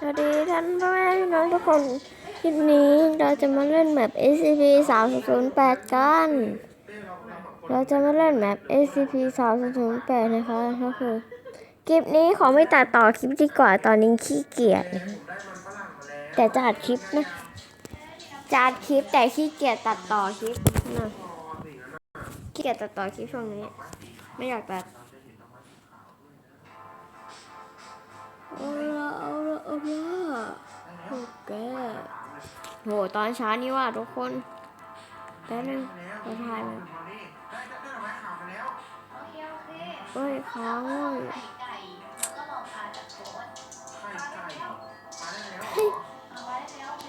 สวัสดีท่านพ่อแม่พี่น้องทุกคน คลิปนี้เราจะมาเล่นแมป SCP 308กัน เราจะมาเล่นแมป SCP 308นะคะก็คือคลิปนี้ขอไม่ตัดต่อคลิปดีกว่าตอนนี้ขี้เกียจ แต่จะอัดคลิปนะจะอัดคลิปแต่ขี้เกียจตัดต่อคลิปนะขี้เกียจตัดต่อคลิปช่วงนี้ ไม่อยากตัด เอาละเอาละเอาละโอเคโหตอนเช้านี่ว่าทุกคนแป๊บนึงขอถ่ายมันเฮ้ยค้างเว้ยเฮ้ย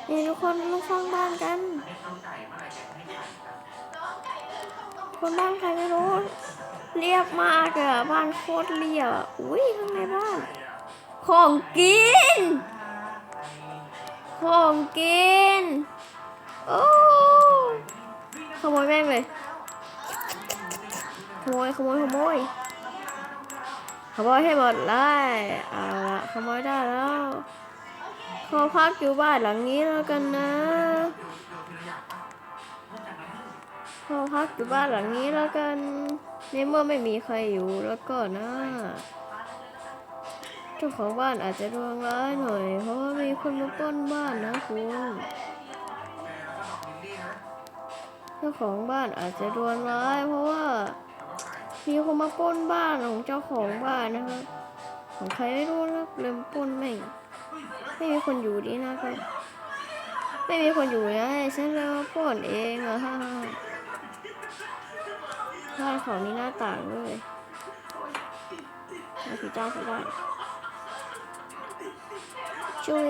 นี่ทุกคนมาสร้างบ้านกัน คนบ้านใครไม่รู้ เรียบมากอะบ้านโคตรเรียบ อุ้ยข้างในบ้าน ของกิน ของกิน โอ้ขโมยแม่งเลย ขโมย ขโมย ขโมย ขโมยให้หมดเลยเอาละขโมยได้แล้ว ขอพักอยู่บ้านหลังนี้แล้วกันนะ ขอพักอยู่บ้านหลังนี้แล้วกัน ในเมื่อไม่มีใครอยู่แล้วก็นะ เจ้าของบ้านอาจจะดวงร้ายหน่อย เพราะว่ามีคนมาปล้นบ้านนะคุณเจ้าของบ้านอาจจะดวงร้าย เพราะว่า มีคนมาปล้นบ้านของเจ้าของบ้านนะครับ ของใครไม่รู้นะเริ่มปล้นแม่ไม่มีคนอยู่ดีนะครับ ไม่มีคนอยู่นะฉันเลยมาปล้นเองอะฮ่าฮ่าบ้านเขามีหน้าต่างด้วยมาผีเจ้าของบ้าน จุย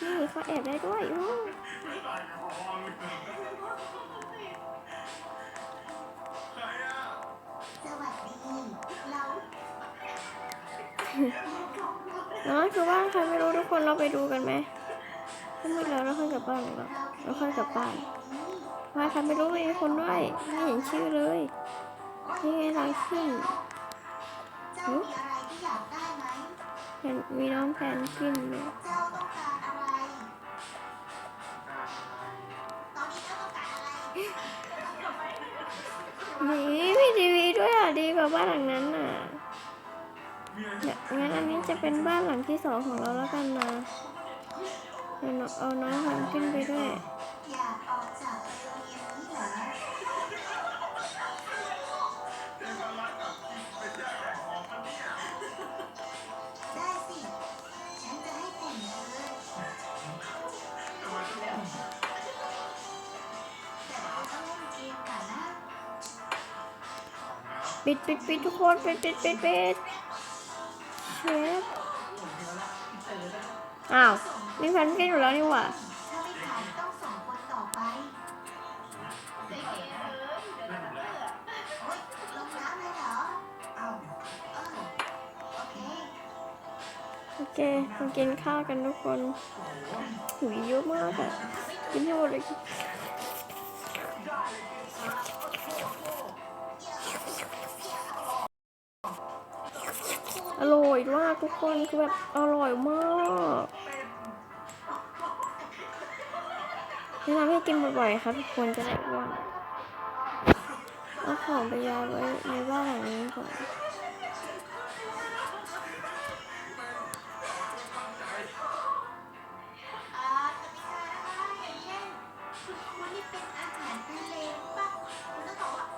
นี่เขาแอบได้ด้วยโอ้สวัสดีเราน้องคือบ้านใครไม่รู้ทุกคนเราไปดูกันไหมถ้าไม่แล้วเราค่อยกลับบ้านหรอเราค่อยกลับบ้านบ้านใครไม่รู้ไม่มีคนด้วยไม่เห็นชื่อเลยนี่ไงทางขึ้น นมีน้องแพนกินเลยเจ้าต้องการอะไรตอนนี้เจ้าต้องการอะไรนี่มีทีวีด้วยอะดีกว่าบ้านหลังนั้นน่ะงั้นอันนี้จะเป็นบ้านหลังที่สองของเราแล้วกันนะเดี๋ยวเราเอาน้องแพนกินไปด้วย ปิดปิดทุกคนปิดปิดปิดปิดเชฟอ้าวมีแพนกินอยู่แล้วนี่หว่าโอเคมากินข้าวกันทุกคนหูยเยอะมากอะกินให้หมดเลย ร่อยมากทุกคนคือแบบอร่อยมากแนะนำให้กินบ่อยๆครับทุกคนจะได้อ้วนเอาของไปยาไว้ในบ้านหลังนี้ก่อนเป็นอาหารทะเลป่ะคุณต้องบอกว่า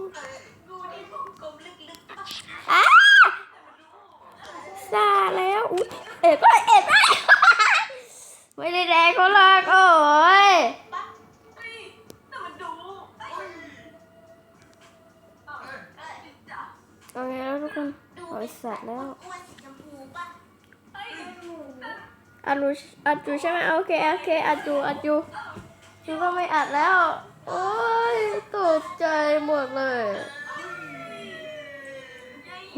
อุ๊ยเอ็ดก็เอ็ดได้ไม่ได้แดงเขาหรอกโอ้ยป่ะเฮ้ยแต่มันดูเอ้ยเอเออจ้ะเอาไงแล้วทุกคนดูโอ้ยสัตว์แล้วอัดรูอัดอยู่ใช่ไหมโอเคโอเคอัดอยู่อัดอยู่คิดว่าไม่อัดแล้ว โอ้ยตกใจหมดเลย โห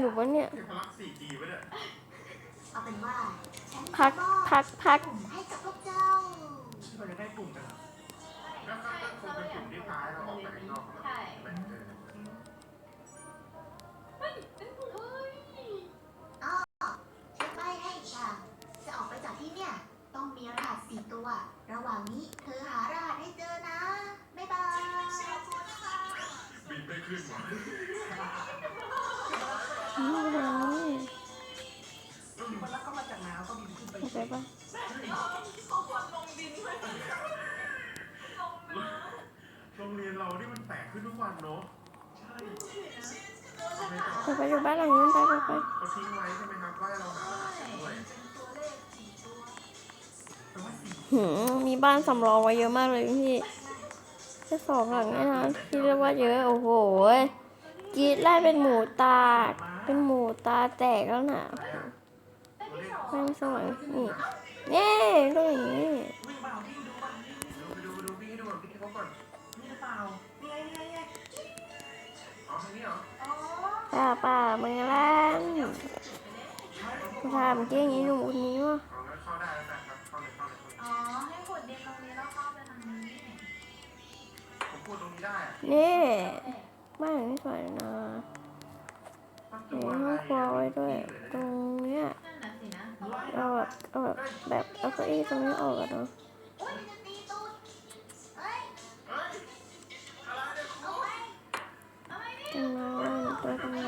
อยู่ปะเนี่ยเทพลักษณ์ 4G ไว้เนี่ยเอาเป็นว่าฉันพักพักพักผมให้กับพวกเจ้าเราจะได้กลุ่มกันเหรอแล้วก็คงเป็นกลุ่มที่พาให้เราออกไปข้างนอก ไปเอาไปปะโรงเรียนเรานี่มันแปลกขึ้นทุกวันเนาะใช่เอาไปต่อเอาไปอยู่บ้านหลังนู้นไปไปไปเขาทิ้งไว้ใช่ไหมครับว่าให้เราหารหัสด้วยแต่ว่าสี่หืมมีบ้านสำรองไว้เยอะมากเลยพี่แค่สองหลังเนี่ยนะพี่เรียกว่าเยอะโอ้โหกรีดไล่เป็นหมูตาเป็นหมูตาแตกแล้วน่ะตัวเลขแม่งสว่างนี่นี่ตรงนี้วิ่งเปล่าวิ่งดูก่อนไปดูไปดูวิ่งให้ดูก่อนวิ่งให้เขาก่อนนี่หรือเปล่านี่ไงนี่ไงนี่ไงอ๋อทางนี้เหรอป้าป้ามึงล้านถามจริงอีหนูคนนี้วะเอางั้นเข้าได้แล้วกันครับเข้าเลยเข้าเลยเข้าเลยอ๋อให้ขุดดินตรงนี้วเข้าไปทางนี้ผมพูดตรงนี้ได้อะนี่บ้านนี้สวยนะมีห้องครัวไว้ด้วย ตรงเนี้ย เอาแบบเอาแบบแบบเอาเก้าอี้ตรงนี้ออกอะเนาะโอ๊ยจะตีตูดเฮ้ยเฮ้ยอะไรเนี่ยเอาไว้ตรงนั้นตัวตรงนั้น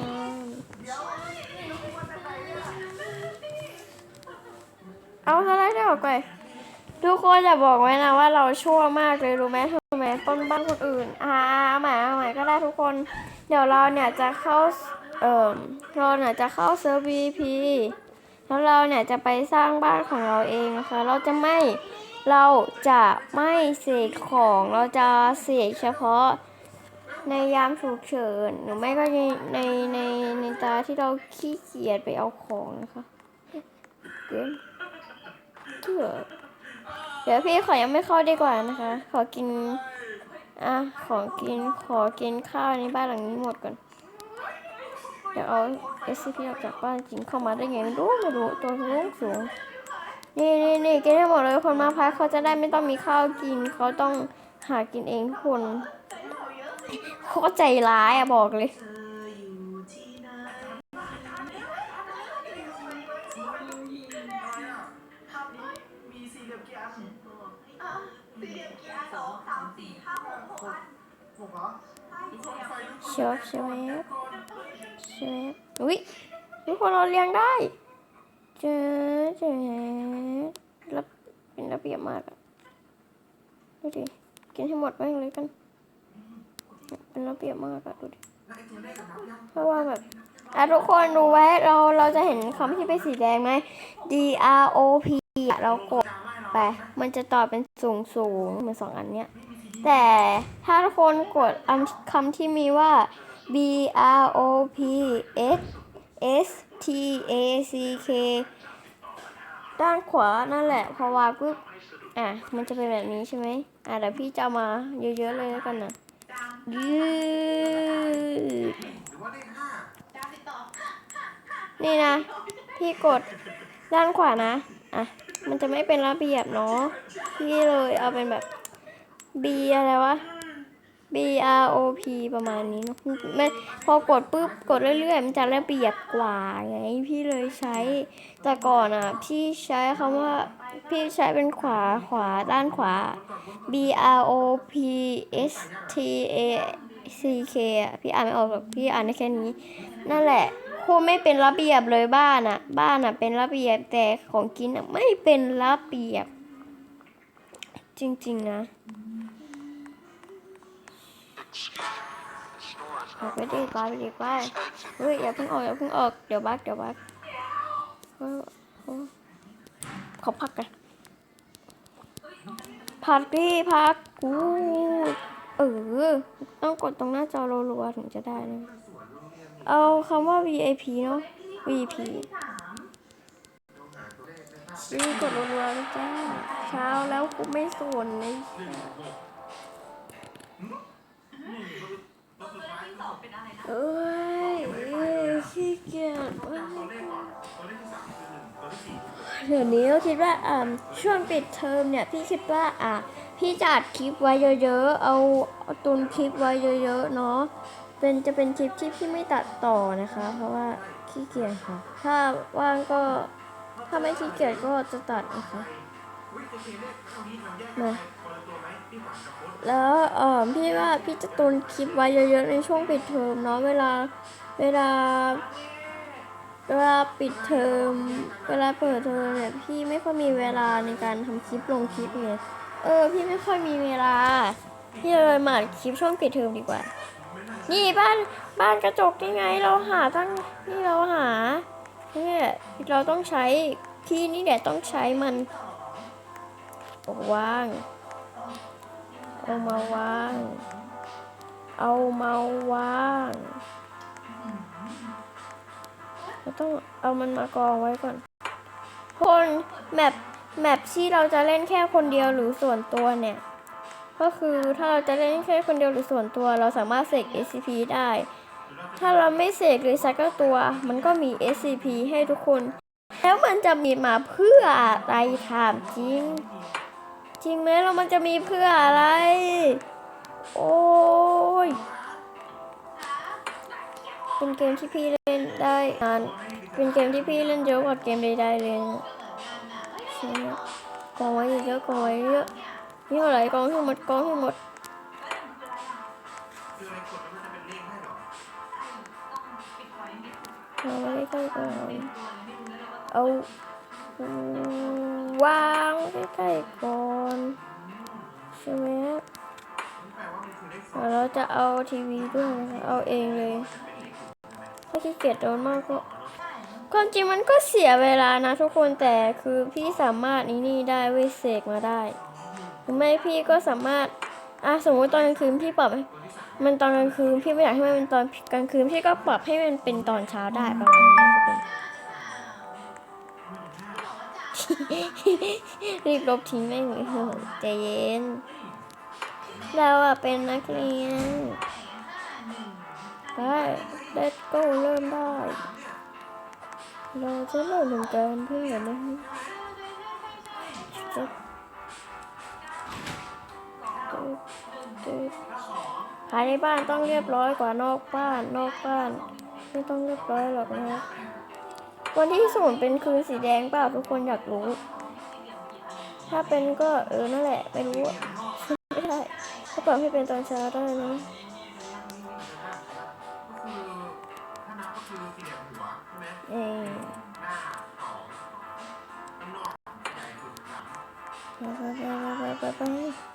เดี๋ยวนี่รู้ว่าเนี่ยเอาสไลด์ได้ออกไป ทุกคนอย่าบอกไว้นะว่าเราชั่วมากเลยรู้ไหมทำไมต้นบ้านคนอื่น อ่าเอาใหม่เอาใหม่ก็ได้ทุกคน เดี๋ยวเราเนี่ยจะเข้า เอ่อเราเนี่ยจะเข้าเซิร์ฟ VP แล้วเราเนี่ยจะไปสร้างบ้านของเราเองนะคะ เราจะไม่เราจะไม่เสกของเราจะเสกเฉพาะในยามฉุกเฉินหรือไม่ก็ในในในในตาที่เราขี้เกียจไปเอาของนะคะเกมเถื่อเดี๋ยวพี่ขอยังไม่เข้าดีกว่านะคะ ขอกินอะขอกินขอกินข้าวในบ้านหลังนี้หมดก่อน เดี๋ยวเอา SCP ออกจากบ้านจริงเข้ามาได้ไงไม่รู้ไม่รู้ตัวสูงสูงนี่นี่นี่กินให้หมดเลยคนมาพักเขาจะได้ไม่ต้องมีข้าวกิน เขาต้องหากินเองทุกคนเขาก็ใจร้ายอะบอกเลยเธออยู่ที่ไหนอะไรอะภาพนี้มีสี่เหลี่ยมกี่อันอะสี่เหลี่ยมกี่อันสองสามสี่ห้าหกหกอันหกเหรอทุกคนไฟลุกชอบ ใช่ไหมอุ้ยทุกคนเราเลี้ยงได้ เจ๊เจ๊รับเป็นระเบียบมากอะดูดิ กินให้หมดแม่งเลยกัน เป็นระเบียบมากอะดูดิเพราะว่าแบบอะทุกคนดูไว้เราเราจะเห็นคำที่เป็นสีแดงไหม D R O P เรากดไป มันจะต่อเป็นสูงสูงเหมือนสองอันเนี้ย แต่ถ้าทุกคนกดอันคำที่มีว่า B R O P S S T A C K ด้านขวานั่นแหละ พอวางปุ๊บอะ มันจะเป็นแบบนี้ใช่ไหมอะเดี๋ยวพี่จะเอามาเยอะๆเลยแล้วกันนะยื้อนี่นะ พี่กดด้านขวานะ อะ มันจะไม่เป็นระเบียบเนาะ พี่เลยเอาเป็นแบบ B อะไรวะ B R O P ประมาณนี้เนะไม่พอกดปุ๊บกดเรื่อยๆ มันจะระเบียบกว่าไงพี่เลยใช้ แต่ก่อนอะ พี่ใช้คำว่า พี่ใช้เป็นขวาขวาด้านขวา B R O P S T A C K พี่อ่านไม่ออกหรอกพี่อ่านได้แค่นี้ นั่นแหละโคตรไม่เป็นระเบียบเลยบ้านอะ บ้านอะเป็นระเบียบแต่ของกินอะไม่เป็นระเบียบ จริง ๆ นะ ออกไปดีกว่าไปดีกว่าเฮ้ยอย่าเพิ่งออกอย่าเพิ่งออกเดี๋ยวบักเดี๋ยวบักเขอพักกันพักดิพักกูเออ ต้องกดตรงหน้าจอรัวๆถึงจะได้นะเอาคำว่า VIP เนาะ V I P นี่กดรัวๆเลยจ้าเช้าแล้วกูไม่สนเลย องเป็นอะไรนะเอ้ยเอ้ยขี้เกียจว่ะจำตัวเลขก่อนตัวเลขที่สามคือหนึ่งตัวที่สี่คือเดี๋ยวนี้ก็คิดว่าอ่าช่วงปิดเทอมเนี่ย พี่คิดว่าอ่าพี่จะอัดคลิปไว้เยอะๆ เอาเอาตุนคลิปไว้เยอะๆ เนาะ เป็นจะเป็นคลิปที่พี่ไม่ตัดต่อนะคะ เพราะว่าขี้เกียจค่ะ ถ้าว่างก็ถ้าไม่ขี้เกียจก็จะตัดนะคะอุ๊ยโอเคเลขเท่าแยกกันไปคนละตัวไหมพี่ขวัญกับโค้ดแล้วเออพี่ ที่จะตุนคลิปไว้เยอะๆในช่วงปิดเทอมเนาะเวลาเวลา เวลาปิดเทอมเวลาเปิดเทอมเนี่ยพี่ไม่ค่อยมีเวลาในการทำคลิปลงคลิปไงเออ พี่ไม่ค่อยมีเวลาพี่เลยมาคลิปช่วงปิดเทอมดีกว่า นี่บ้านบ้านกระจกยังไงเราหาตั้งนี่เราหาเนี่ยเราต้องใช้พี่นี่แหละต้องใช้มันเอาวางเอามาวาง เอามาวางเราต้องเอามันมากองไว้ก่อน คนแมปแมปที่เราจะเล่นแค่คนเดียวหรือส่วนตัวเนี่ย ก็คือถ้าเราจะเล่นแค่คนเดียวหรือส่วนตัว เราสามารถเสก SCP ได้ ถ้าเราไม่เสกเลยสักตัว มันก็มี SCP ให้ทุกคน แล้วมันจะมีมาเพื่ออะไรถามจริง จริงไหมแล้วมันจะมีเพื่ออะไร โอ้ ย เป็นเกมที่พี่เล่นได้นานเป็นเกมที่พี่เล่นเยอะกว่าเกมใดๆเลยนะใช่ไหมกองไว้เยอะกองไว้เยอะนี่เท่าไหร่กองให้หมดกองให้หมดคืออะไรกดแล้วมันจะเป็นเลขให้เหรอต้องปิดเอาไว้ใกล้ก่อนตัวเลยไม่รู้แล้วว่าเอาวางใกล้ๆก่อนใช่ไหม เราจะเอาทีวีด้วยเอาเองเลยถ้าขี้เกียจโดนมากก็ความจริงมันก็เสียเวลานะทุกคนแต่คือพี่สามารถนี่นี่ได้เวเสกมาได้หรือไม่พี่ก็สามารถอะสมมติตอนกลางคืนพี่ปรับมันตอนกลางคืนพี่ไม่อยากให้มันเป็นตอนกลางคืนพี่ก็ปรับให้มันเป็นตอนเช้าได้ประมาณนี้ทุกคนรีบลบทิ้งไม่งเลยใจเย็น เราอะเป็นนักเรียนได้ let's go เริ่มได้ เราจะเริ่มทำการเพื่อนนะฮะภายในบ้านต้องเรียบร้อยกว่านอกบ้าน นอกบ้าน ไม่ต้องเรียบร้อยหรอกนะวันที่ศูนย์เป็นคืนสีแดงเปล่าทุกคนอยากรู้ ถ้าเป็นก็เออนั่นแหละไม่รู้ ปรับให้เป็นตอนเช้าได้นะก็คือถ้านับก็คือสี่เหลี่ยมหัวใช่ไหมเออไปไปไปไปไป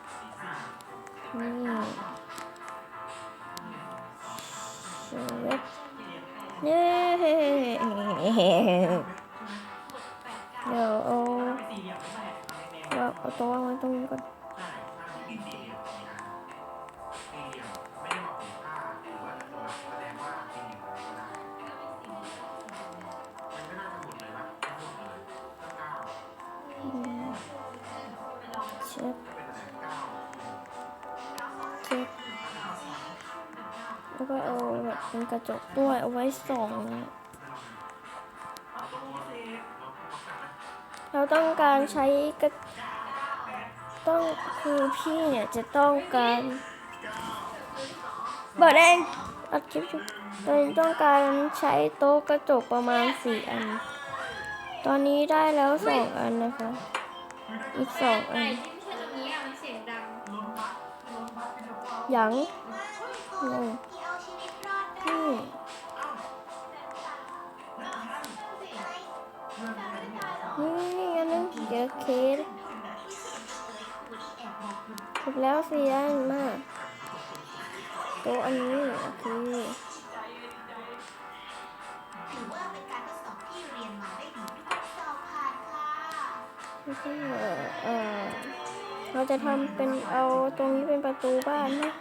ก็เอาแบบเป็นกระจกด้วยเอาไว้ส่องนะเราต้องการใช้กระต้องคือพี่เนี่ยจะต้องการเปิดเองอัดคลิปอยู่ตอนนี้ต้องการใช้โต๊ะกระจกประมาณสี่อัน ตอนนี้ได้แล้วสองอันนะคะ อีกสองอันที่ไม่ใช่ตรงนี้อะมันเสียงดัง นึงเจอเคสครบแล้วสี่อันมากโต๊ะอันนี้โอเคถือว่าเป็นการทดสอบที่เรียนมาได้ดีทุกคนสอบผ่านค่ะแล้วก็เออเราจะทำเป็นเอาตรงนี้เป็นประตูบ้านนะ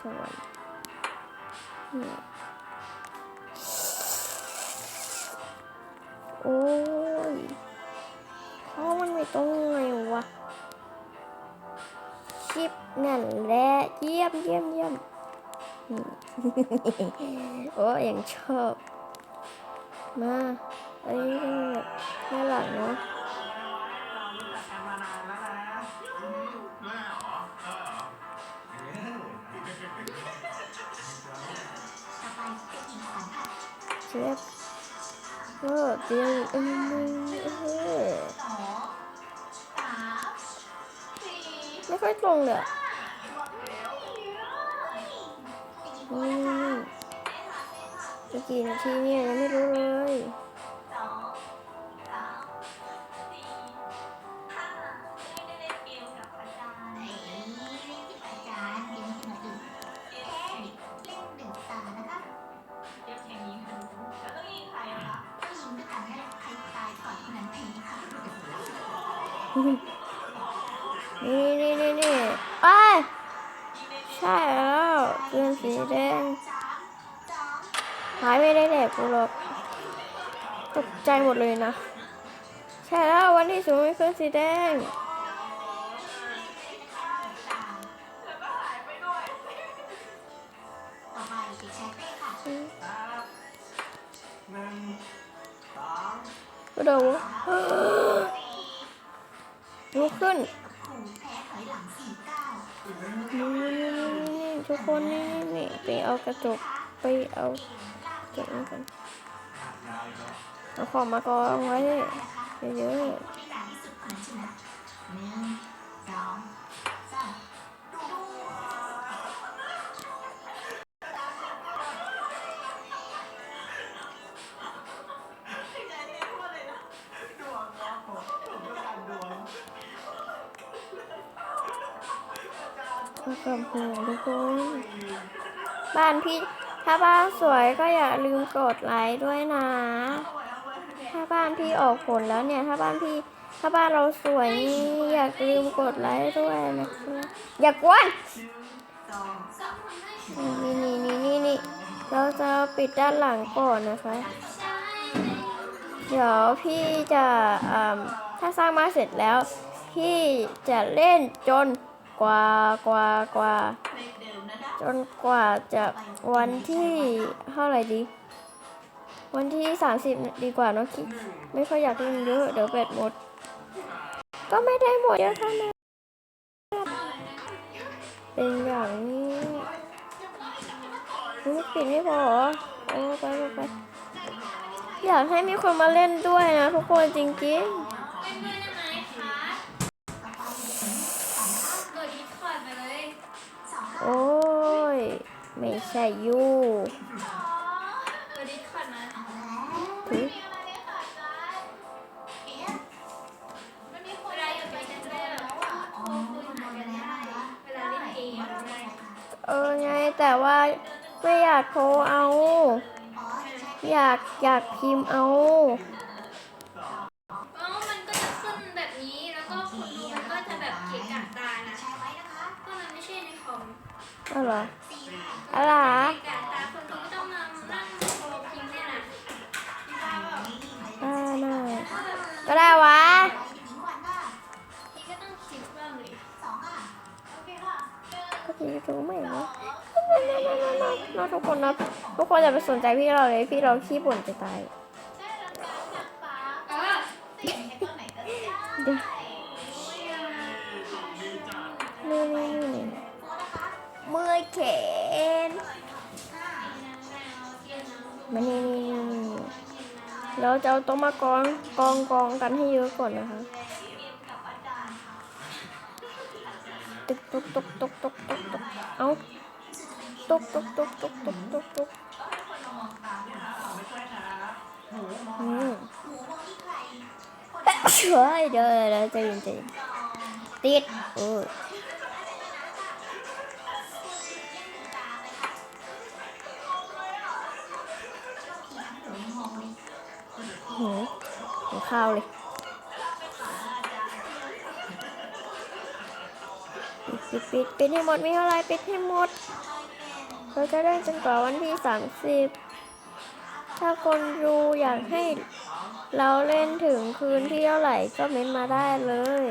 ตรงแล้วมันจะไม่สวยโอ้ยเพรามันไม่ตรงไงวะชิปนั่นแหละเยี่ยมเยี่ยมเยี่ยมโอ้ยยังชอบ มาอันนี้ก็แบบน่ารักเนาะ เตียงอีกอันหนึงเออไม่ค่อยตรงเลยอะเป็นหญิงอืขวัญนะคะมจะกี่นาทีเนี่ยยังไม่รู้เลย นี่นี่นี่นี่ไปใช่แล้วเรือนสีแดงสามสองหายไม่ได้แดกกูหรอกตกใจหมดเลยนะ ใช่แล้ววันที่สูงไม่ขึ้นสีแดงต่อไปเด็กชายเป้ค่ะครับหนึ่งสองก็เดี๋ นี่ๆๆๆทุกคนนี่นี่ไปเอากระจกไปเอาเก็บมันกันเอาของมากองไว้เยอะผู้ ๆเอากับหัวทุกคน บ้านพี่ ถ้าบ้านสวยก็อย่าลืมกดไลค์ด้วยนะ ถ้าบ้านพี่ออกผลแล้วเนี่ย ถ้าบ้านพี่ ถ้าบ้านเราสวยนี่อย่าลืมกดไลค์ด้วยนะคะอย่ากวนนี่นี่นี่นี่นี่เราจะปิดด้านหลังก่อนนะคะ เดี๋ยวพี่จะถ้าสร้างมาเสร็จแล้ว พี่จะเล่นจน กว่ากว่ากว่า จนกว่าจะวันที่เท่าไหร่ดี วันที่ 30 ดีกว่าเนอะคิดไม่ค่อยอยากเล่นเยอะเดี๋ยวแบตหมด ก็ไม่ได้หมดเยอะเท่านั้นเป็นอย่างนี้นี่ปิดไม่พอเอโอ้ไปไปไปอยากให้มีคนมาเล่นด้วยนะทุกคนจริงต่ โอ้ย ไม่ใช่ยูเอาแล้วถือไรเออไงแต่ว่าไม่อยากโทรเอาอ๋อใช่อยากอยากพิมพ์เอา ไปสนใจพี่เราเลยพี่เราขี้บ่นจะตายเออสี่ในต้นไหนก็ได้เดี๋ยวนี่นี่เมื่อยแขนมานี่นี่เราจะเอาโต๊ะมากองกองกองกันให้เยอะก่อนนะคะตกตุกตุกตุกตุกตุกตุกเอาตุกตุกตุกตุกตุกตุกตุก เฮ้ยเดี๋ยวเดี๋ยวใจเย็นใจเย็นจองติดโอ้ยตาเลยค่ะชอบทีทั้งหนูมองข้าวเลยปิดปิดปิดปิดให้หมดไม่เท่าไรปิดให้หมด เราจะได้จนกว่าวันที่สามสิบ ถ้าคนดูอยากให้เราเล่นถึงคืนที่เท่าไหร่ก็เม้นมาได้เลย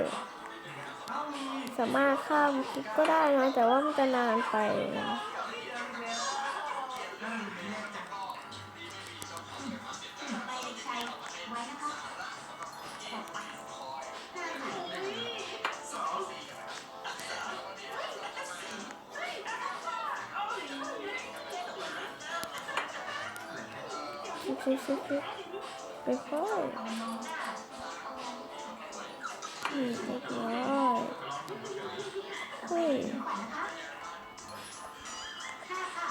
สามารถข้ามคลิปก็ได้นะแต่ว่ามันจะนานไปนะ ชิบชิบชิบไปค่อยอืมเรียบร้อยเฮ้ยขวัญนะคะห้าค่ะ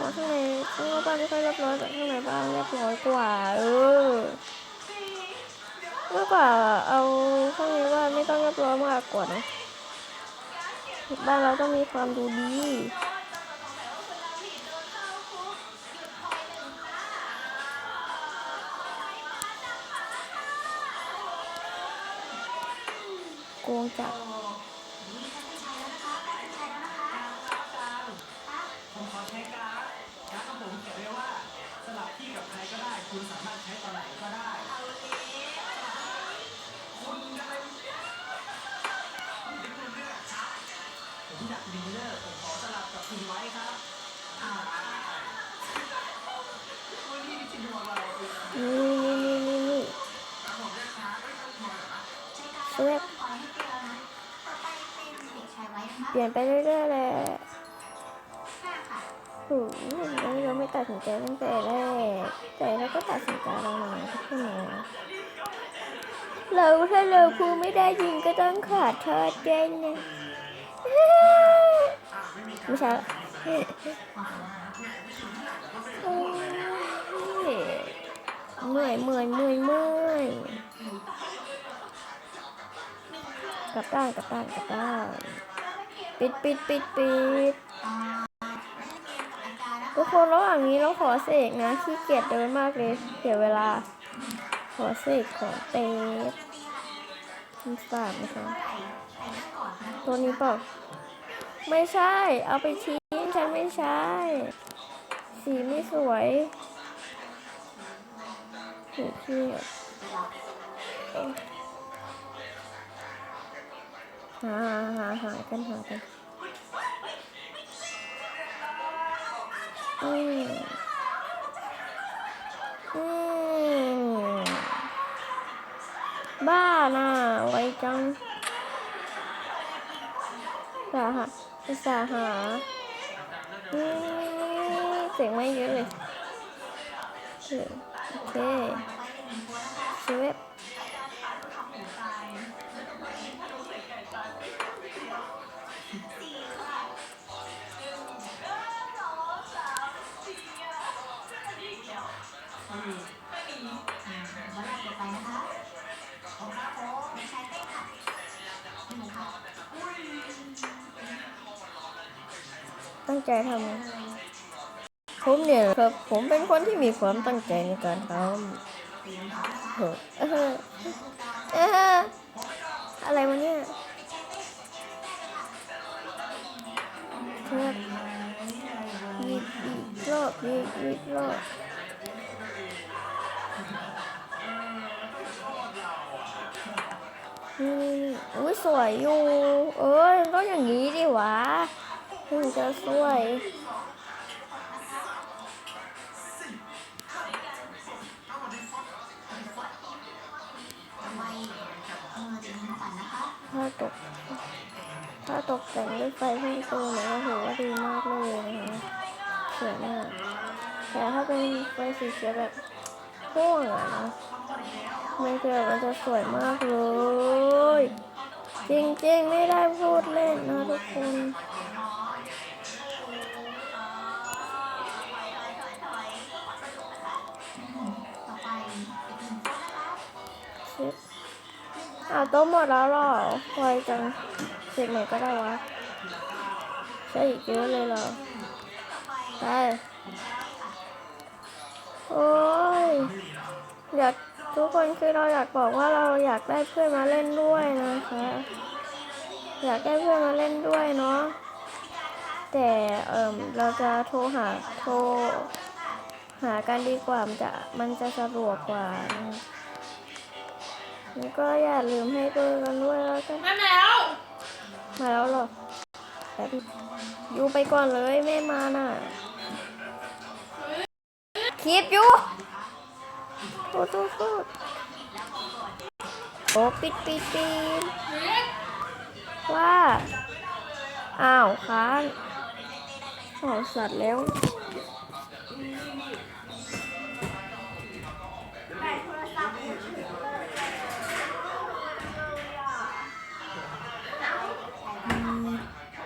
มาข้างในข้างนอกบ้านไม่ค่อยเรียบร้อยแต่ข้างในบ้านเรียบร้อยกว่า เออมากกว่าเอาข้างในบ้านไม่ต้องเรียบร้อยมากกว่านะบ้านเราต้องมีความดูดี โกงจัดผมขอใช้การ์ดการ์ดของผมเขียนไว้ว่าสลับที่กับใครก็ได้ คุณสามารถใช้ตอนไหนก็ได้ คุณอะไรนี่คุณเลือกครับผมอยากดีเลอร์ผมขอสลับกับคุณไว้ครับวันนี้ที่ดวงเรานี่นี่นี่นี่นี่แล้วผมเรียกช้าไม่ต้องคอยหรอเลือก ลี่ยนไปเรื่อยๆเลยห้าค่ะโอ้โหเราไม่ตัดสินใจตั้งแต่แรกแต่เราก็ตัดสินใจเราหน่อยใช่ไหมเราถ้าเราพูไม่ได้ยิงก็ต้องขอโทษด้วยนะไม่ใช่เมื่อยเมื่อยเมื่อยเมื่อยกลับด้านกลับด้านกลับด้าน ปิดปิดปิดปิดอ่าเล่นเกมกับอาจารย์นะคะทุกคนระหว่างนี้เราขอเสกนะขี้เกียจเดินมากเลยเสียเวลา ขอเสกของเตสมันฝากนะคะเมื่อไหร่ใครนั่งก่อนนะตัวนี้เปล่าไม่ใช่ เอาไปทิ้งฉันไม่ใช่ สีไม่สวยสีที่ หาหาหากันหากันอืมอืมบ้าน่ะไวจังสาหาสาหาเสียงไม่เยอะเลยโอเคต่อไปเป็นหนึ่งตัวน ใจทำผมเนี่ยครับ ผมเป็นคนที่มีความตั้งใจในการทำเออเอะไรวะเนี่ยเพื่อยีดอีกรอบยีดอีกรอบนี่นี่นี่อุ้ยสวยอยู่ เอ้ยต้องอย่างนี้ดิวะถึงจะ สวยถ้าตก ถ้าตกแต่งด้วยไฟเพิ่มเติมเนี่ยก็ถือว่าดีมากเลยนะคะสวยมากแต่ถ้าเป็นไฟสีเขียวแบบพ่วงอะนะไม่เกิดมันจะสวยมากเลย จริงๆ ไม่ได้พูดเล่นนะทุกคน อ้าวโต๊ะหมดแล้วหรอไวจังเสร็จไหนก็ได้วะใช่อีกเยอะเลยเหรอไปโอ้ยอยากทุกคนคือเราอยากบอกว่าเราอยากได้เพื่อนมาเล่นด้วยนะคะ อยากได้เพื่อนมาเล่นด้วยเนาะแต่เอ่มเราจะโทรหาโทรหากันดีกว่ามันจะมันจะสะดวกกว่านะ แล้วก็อย่าลืมให้เบอร์กันด้วยแล้วกันมาแล้ว มาแล้วเหรอแต่พี่อยู่ไปก่อนเลยไม่มาน่ะคลิปอยู่โทษโทษโทษโอ้ปิดปิดปิดว่า อ้าวค้างอ้าวสัตว์แล้ว